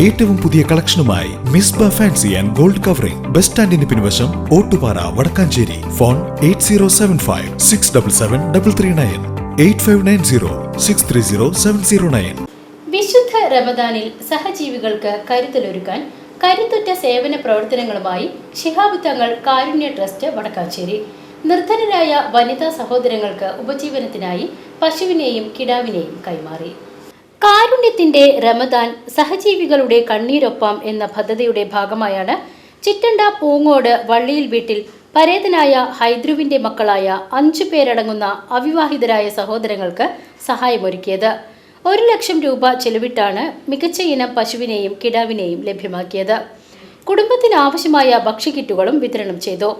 ഏറ്റവും പുതിയ കളക്ഷനുമായി Misba fancy and gold covering. Bus സ്റ്റാൻഡിന് പിൻവശം Ottupara Vadakkanchery. Phone eight zero seven five six double seven double three nine eight five nine zero six three zero seven zero nine. വിശുദ്ധ റമദാനിൽ സഹജീവികൾക്ക് കരുതലൊരുക്കാൻ കരുത്തുറ്റ സേവന പ്രവർത്തനങ്ങളുമായി ശിഹാബ് തങ്ങൾ കാരുണ്യ trust വടക്കാച്ചേരി നിർധനരായ വനിതാ സഹോദരങ്ങൾക്ക് ഉപജീവനത്തിനായി പശുവിനെയും കിടാവിനെയും കൈമാറി. കാരുണ്യത്തിന്റെ റമദാൻ സഹജീവികളുടെ കണ്ണീരൊപ്പം എന്ന പദ്ധതിയുടെ ഭാഗമായാണ് ചിറ്റണ്ട പൂങ്ങോട് വള്ളിയിൽ വീട്ടിൽ പരേതനായ ഹൈദ്രുവിന്റെ മക്കളായ അഞ്ചു പേരടങ്ങുന്ന അവിവാഹിതരായ സഹോദരങ്ങൾക്ക് സഹായമൊരുക്കിയത്. ഒരു ലക്ഷം രൂപ ചെലവിട്ടാണ് മികച്ച ഇനം പശുവിനെയും കിടാവിനെയും ലഭ്യമാക്കിയത്. കുടുംബത്തിന് ആവശ്യമായ ഭക്ഷ്യക്കിറ്റുകളും വിതരണം ചെയ്തു.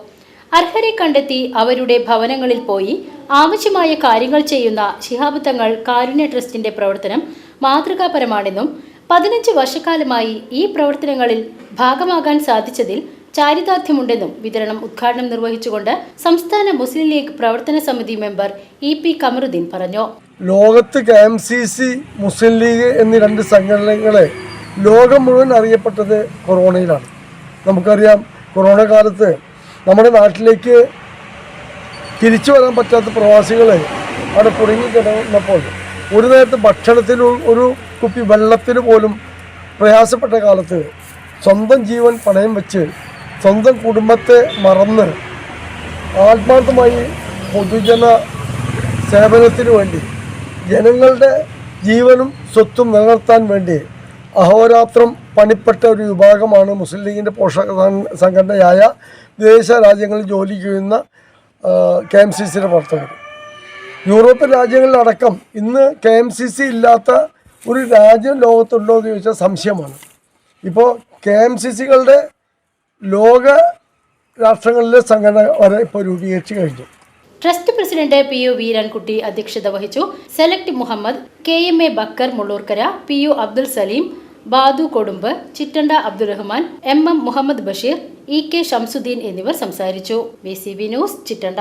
അർഹരെ കണ്ടെത്തി അവരുടെ ഭവനങ്ങളിൽ പോയി ആവശ്യമായ കാര്യങ്ങൾ ചെയ്യുന്ന ശിഹാബ് തങ്ങൾ കാരുണ്യ ട്രസ്റ്റിന്റെ പ്രവർത്തനം മാതൃകാപരമാണെന്നും പതിനഞ്ച് വർഷക്കാലമായി ഈ പ്രവർത്തനങ്ങളിൽ ഭാഗമാകാൻ സാധിച്ചതിൽ ചാരിതാർത്ഥ്യമുണ്ടെന്നും വിതരണം ഉദ്ഘാടനം നിർവഹിച്ചുകൊണ്ട് സംസ്ഥാന മുസ്ലിം ലീഗ് പ്രവർത്തന സമിതി മെമ്പർ ഇ പി കമറുദ്ദീൻ പറഞ്ഞു. ലോകത്ത് K M C C Muslim League എന്നീ രണ്ട് സംഘടനകളെ ലോകം മുഴുവൻ അറിയപ്പെട്ടത് കൊറോണയിലാണ്. നമുക്കറിയാം കൊറോണ കാലത്ത് നമ്മുടെ നാട്ടിലേക്ക് തിരിച്ചു വരാൻ പറ്റാത്ത പ്രവാസികൾ അവിടെ കുടുങ്ങിക്കിടന്നപ്പോൾ ഒരു നേരത്തെ ഭക്ഷണത്തിന് ഒരു കുപ്പി വെള്ളത്തിന് പോലും പ്രയാസപ്പെട്ട കാലത്ത് സ്വന്തം ജീവൻ പണയം വെച്ച് സ്വന്തം കുടുംബത്തെ മറന്ന് ആത്മാർത്ഥമായി പൊതുജന സേവനത്തിന് വേണ്ടി ജനങ്ങളുടെ ജീവനും സ്വത്തും നിലനിർത്താൻ വേണ്ടി അഹോരാത്രം പണിപ്പെട്ട ഒരു വിഭാഗമാണ് മുസ്ലിം ലീഗിന്റെ പോഷക സംഘടനയായ വിദേശ രാജ്യങ്ങളിൽ ജോലി ചെയ്യുന്ന കെ എം സി സിയുടെ പ്രവർത്തകർ. യൂറോപ്യൻ രാജ്യങ്ങളിലടക്കം ഇന്ന് കെ എം സി സി ഇല്ലാത്ത ഒരു രാജ്യം ലോകത്തുണ്ടോ എന്ന് ചോദിച്ചാൽ സംശയമാണ്. ഇപ്പോൾ കെ എം സി സികളുടെ ലോക രാഷ്ട്രങ്ങളിലെ സംഘടന വരെ ഇപ്പോൾ രൂപീകരിച്ചു കഴിഞ്ഞു. Trust president P U Veerankutty അധ്യക്ഷത വഹിച്ചു. Select Muhammad K M A Bakkar Mullurkkara P U Abdul Salim Badu Kodumbu Chittanda Abdul Rahman M M Muhammad Basheer E K Shamsuddin എന്നിവർ സംസാരിച്ചു. V C B news Chittanda.